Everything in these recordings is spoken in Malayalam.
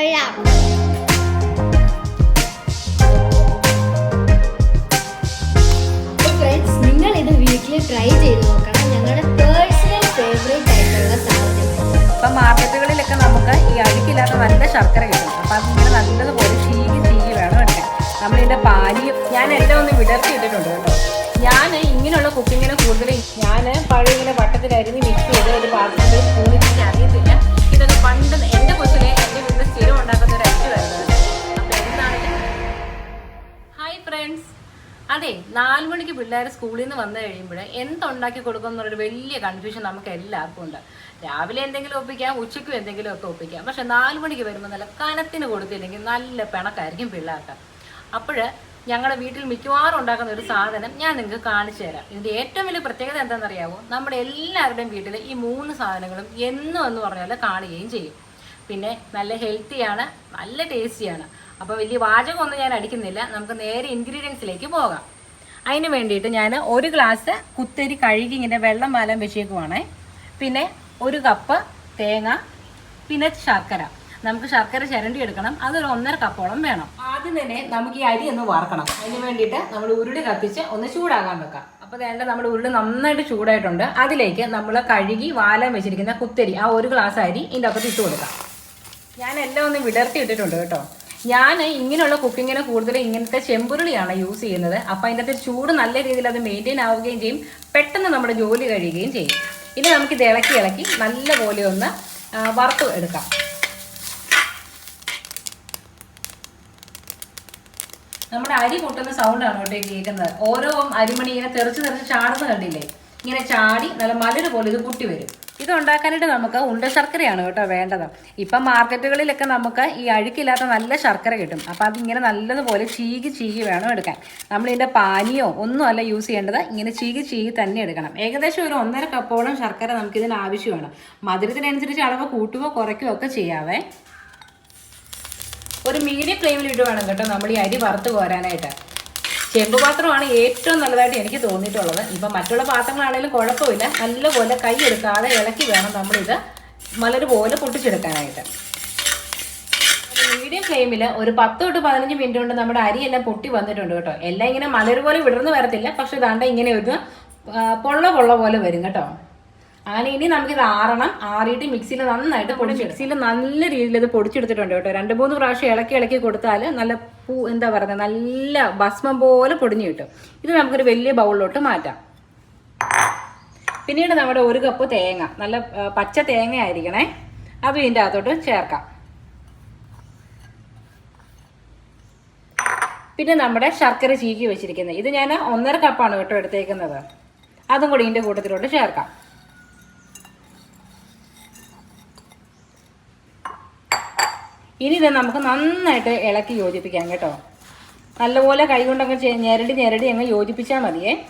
കൊള്ളാം. ഫ്രണ്ട്സ് നിങ്ങൾ ഇത് വീട്ടിൽ ട്രൈ ചെയ്ത് നോക്കണം. ഞങ്ങളുടെ പേഴ്സണൽ ഫേവറേറ്റ് ആയിട്ടുള്ള സാധനം. ഇപ്പം മാർക്കറ്റുകളിലൊക്കെ നമുക്ക് ഈ അഴുക്കില്ലാത്ത നല്ല ശർക്കര കിട്ടും. അപ്പം അതിങ്ങനെ നല്ലതുപോലെ ചീകി ചീകി വേണം എടുക്കാൻ നമ്മളിതിന്റെ പാലിയും ഞാൻ എല്ലാം ഒന്ന് വിടർത്തി ഇട്ടിട്ടുണ്ട് കേട്ടോ. ഞാൻ ഇങ്ങനെയുള്ള കുക്കിങ്ങിനെ കൂടുതൽ ഞാൻ പഴയ ഇങ്ങനെ വട്ടത്തിൽ അരിഞ്ഞ് മിക്സ് ചെയ്ത് ഒരു പാത്രത്തിൽ ഫ്രണ്ട്സ് അതെ നാല് മണിക്ക് പിള്ളേർ സ്കൂളിൽ നിന്ന് വന്നു കഴിയുമ്പോൾ എന്തുണ്ടാക്കി കൊടുക്കും എന്നൊരു വലിയ കൺഫ്യൂഷൻ നമുക്ക് എല്ലാവർക്കും ഉണ്ട്. രാവിലെ എന്തെങ്കിലും ഒപ്പിക്കാം ഉച്ചയ്ക്കും എന്തെങ്കിലും ഒക്കെ ഒപ്പിക്കാം. പക്ഷെ നാല് മണിക്ക് വരുമ്പോൾ നല്ല കനത്തിന് കൊടുത്തില്ലെങ്കിൽ നല്ല പിണക്കായിരിക്കും പിള്ളേർക്ക്. അപ്പോൾ ഞങ്ങളുടെ വീട്ടിൽ മിക്കവാറും ഉണ്ടാക്കുന്ന ഒരു സാധനം ഞാൻ നിങ്ങൾക്ക് കാണിച്ചു തരാം. ഇതിന്റെ ഏറ്റവും വലിയ പ്രത്യേകത എന്താണെന്നറിയാമോ നമ്മുടെ എല്ലാവരുടെയും വീട്ടിൽ ഈ മൂന്ന് സാധനങ്ങളും എന്നും എന്ന് പറഞ്ഞാൽ കാണുകയും ചെയ്യും. പിന്നെ നല്ല ഹെൽത്തിയാണ് നല്ല ടേസ്റ്റിയാണ് അപ്പോൾ വലിയ വാചകമൊന്നും ഞാൻ അടിക്കുന്നില്ല. നമുക്ക് നേരെ ഇൻഗ്രീഡിയൻസിലേക്ക് പോകാം. അതിന് വേണ്ടിയിട്ട് ഞാൻ ഒരു ഗ്ലാസ് കുത്തരി കഴുകി ഇങ്ങനെ വെള്ളം വാലം വെച്ചേക്കുവാണേ. പിന്നെ ഒരു കപ്പ് തേങ്ങ പിന്നെ ശർക്കര. നമുക്ക് ശർക്കര ചിരണ്ടി എടുക്കണം അതൊരു ഒന്നര കപ്പോളം വേണം. ആദ്യം തന്നെ നമുക്ക് ഈ അരി ഒന്ന് വറക്കണം. അതിന് വേണ്ടിയിട്ട് നമ്മൾ ഉരുളി കത്തിച്ച് ഒന്ന് ചൂടാകാൻ വെക്കാം. അപ്പോൾ വേണ്ട നമ്മുടെ ഉരുളി നന്നായിട്ട് ചൂടായിട്ടുണ്ട്. അതിലേക്ക് നമ്മൾ കഴുകി വാലം വെച്ചിരിക്കുന്ന കുത്തരി ആ ഒരു ഗ്ലാസ് അരി ഇതിന്റെ അകത്ത് ഇട്ട് കൊടുക്കാം. ഞാൻ എല്ലാം ഒന്ന് വിടർത്തി ഇട്ടിട്ടുണ്ട് കേട്ടോ. ഞാൻ ഇങ്ങനെയുള്ള കുക്കിങ്ങിന് കൂടുതൽ ഇങ്ങനത്തെ ചെമ്പുരുളിയാണ് യൂസ് ചെയ്യുന്നത്. അപ്പം അതിന്റെ അകത്ത് ചൂട് നല്ല രീതിയിൽ അത് മെയിന്റെയിൻ ആവുകയും ചെയ്യും. പെട്ടെന്ന് നമ്മുടെ ജോലി കഴിയുകയും ചെയ്യും. ഇനി നമുക്ക് ഇത് ഇളക്കി ഇളക്കി നല്ലപോലെ ഒന്ന് വറുത്തു എടുക്കാം. നമ്മുടെ അരി പൊട്ടുന്ന സൗണ്ടാണ് കേട്ടോ കേൾക്കുന്നത്. ഓരോ അരിമണി ഇങ്ങനെ തെറിച്ച് തെറിച്ച് ചാടുന്ന കണ്ടില്ലേ? ഇങ്ങനെ ചാടി നല്ല മലര് പോലെ ഇത് പൊട്ടി വരും. ഇത് ഉണ്ടാക്കാനായിട്ട് നമുക്ക് ഉണ്ട ശർക്കരയാണ് കേട്ടോ വേണ്ടത്. ഇപ്പം മാർക്കറ്റുകളിലൊക്കെ നമുക്ക് ഈ അഴുക്കില്ലാത്ത നല്ല ശർക്കര കിട്ടും. അപ്പം അതിങ്ങനെ നല്ലതുപോലെ ചീകി ചീകി വേണം എടുക്കാൻ. നമ്മൾ ഇതിന്റെ പാനിയോ ഒന്നും അല്ല യൂസ് ചെയ്യേണ്ടത് ഇങ്ങനെ ചീകി ചീകി തന്നെ എടുക്കണം. ഏകദേശം ഒരു ഒന്നര കപ്പോളം ശർക്കര നമുക്കിതിന് ആവശ്യമാണ്. മധുരത്തിനനുസരിച്ച് അളവ് കൂട്ടുകയോ കുറയ്ക്കുകയോ ഒക്കെ ചെയ്യാവേ. ഒരു മീഡിയം ഫ്ലെയിമിൽ ഇടുവാണ് കേട്ടോ നമ്മൾ ഈ അരി വറുത്ത് കോരാനായിട്ട്. ചെമ്പ് പാത്രമാണ് ഏറ്റവും നല്ലതായിട്ട് എനിക്ക് തോന്നിയിട്ടുള്ളത്. ഇപ്പം മറ്റുള്ള പാത്രങ്ങളാണെങ്കിലും കുഴപ്പമില്ല. നല്ലപോലെ കൈ എടുക്കാതെ ഇളക്കി വേണം നമ്മളിത് മലര് പോലെ പൊട്ടിച്ചെടുക്കാനായിട്ട്. മീഡിയം ഫ്ലെയിമിൽ ഒരു പത്ത് തൊട്ട് പതിനഞ്ച് മിനിറ്റ് കൊണ്ട് നമ്മുടെ അരിയെല്ലാം പൊട്ടി വന്നിട്ടുണ്ട് കേട്ടോ. എല്ലാം ഇങ്ങനെ മലര് പോലെ വിടർന്ന് വരത്തില്ല. പക്ഷെ ദാണ്ട ഇങ്ങനെ ഒരു പൊള്ള പൊള്ള പോലെ വരും കേട്ടോ. അങ്ങനെ ഇനി നമുക്ക് ഇത് ആറണം. ആറിയിട്ട് മിക്സിയിൽ നന്നായിട്ട് പൊടി മിക്സിയിൽ നല്ല രീതിയിൽ ഇത് പൊടിച്ചെടുത്തിട്ടുണ്ട് കേട്ടോ. രണ്ട് മൂന്ന് പ്രാവശ്യം ഇളക്കി ഇളക്കി കൊടുത്താൽ നല്ല പൂ എന്താ പറയുന്നത് നല്ല ഭസ്മം പോലെ പൊടിഞ്ഞു കിട്ടും. ഇത് നമുക്കൊരു വലിയ ബൗളിലോട്ട് മാറ്റാം. പിന്നീട് നമ്മുടെ ഒരു കപ്പ് തേങ്ങ നല്ല പച്ച തേങ്ങ ആയിരിക്കണേ. അത് ഇതിന്റെ അകത്തോട്ട് ചേർക്കാം. പിന്നെ നമ്മുടെ ശർക്കര ചീകി വെച്ചിരിക്കുന്നത്. ഇത് ഞാൻ ഒന്നര കപ്പാണ് കേട്ടോ എടുത്തേക്കുന്നത്. അതും കൂടി ഇതിന്റെ കൂട്ടത്തിലോട്ട് ചേർക്കാം. ഇനി ഇത് നമുക്ക് നന്നായിട്ട് ഇളക്കി യോജിപ്പിക്കാം കേട്ടോ. നല്ലപോലെ കൈ കൊണ്ടങ്ങ് ചെ- ഞെരടി ഞെരടി അങ്ങ് യോജിപ്പിച്ചാൽ മതിയേ.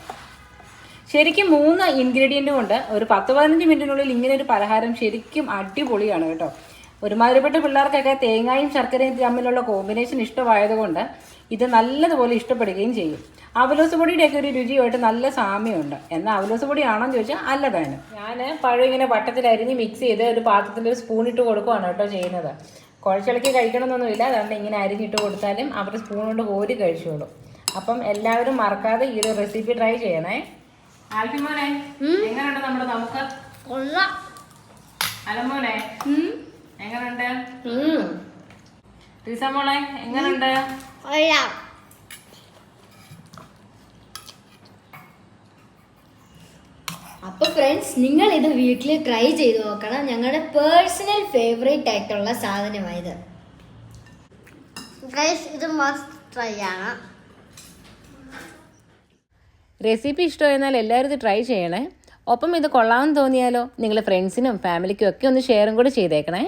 ശരിക്കും മൂന്ന് ഇൻഗ്രീഡിയന്റ് കൊണ്ട് ഒരു പത്ത് പതിനഞ്ച് മിനിറ്റിനുള്ളിൽ ഇങ്ങനെ ഒരു പലഹാരം ശരിക്കും അടിപൊളിയാണ് കേട്ടോ. ഒരുമാതിരിപ്പെട്ട പിള്ളേർക്കൊക്കെ തേങ്ങയും ശർക്കരയും തമ്മിലുള്ള കോമ്പിനേഷൻ ഇഷ്ടമായതുകൊണ്ട് ഇത് നല്ലതുപോലെ ഇഷ്ടപ്പെടുകയും ചെയ്യും. അവലോസ് പൊടിയുടെയൊക്കെ ഒരു രുചിയുമായിട്ട് നല്ല സാമ്യമുണ്ട്. എന്നാൽ അവലോസ് പൊടിയാണോന്ന് ചോദിച്ചാൽ അല്ലതാണ്. ഞാൻ പഴം ഇങ്ങനെ വട്ടത്തിലരിഞ്ഞ് മിക്സ് ചെയ്ത് ഒരു പാത്രത്തിൽ ഒരു സ്പൂൺ ഇട്ട് കൊടുക്കുകയാണ് കേട്ടോ ചെയ്യുന്നത്. കുഴച്ചിളക്കി കഴിക്കണമെന്നൊന്നുമില്ല. അതുകൊണ്ട് ഇങ്ങനെ അരിഞ്ഞിട്ട് കൊടുത്താലും അവർ സ്പൂൺ കൊണ്ട് കോരി കഴിച്ചോളും. അപ്പം എല്ലാവരും മറക്കാതെ ഈ ഒരു റെസിപ്പി ട്രൈ ചെയ്യണേ. ആൽഫിമോനെ എങ്ങനെയുണ്ട് നമ്മുടെ നമുക്ക് കൊള്ളാം. അലമോനെ ഉം. എങ്ങനെയുണ്ട് ഉം. റീസ മോളെ എങ്ങനെയുണ്ട് കൊള്ളാം. അപ്പോൾ ഫ്രണ്ട്സ് നിങ്ങൾ ഇത് വീട്ടിൽ ട്രൈ ചെയ്ത് നോക്കണം. ഞങ്ങളുടെ പേഴ്സണൽ ഫേവറേറ്റ് ആയിട്ടുള്ള സാധനമായത്. ഇത് മസ്റ്റ് ട്രൈ ആണ്. റെസിപ്പി ഇഷ്ടമായിരുന്നാൽ എല്ലാവരും ഇത് ട്രൈ ചെയ്യണേ. ഒപ്പം ഇത് കൊള്ളാമെന്ന് തോന്നിയാലോ? നിങ്ങൾ ഫ്രണ്ട്സിനും ഫാമിലിക്കും ഒക്കെ ഒന്ന് ഷെയറും കൂടി ചെയ്തേക്കണേ.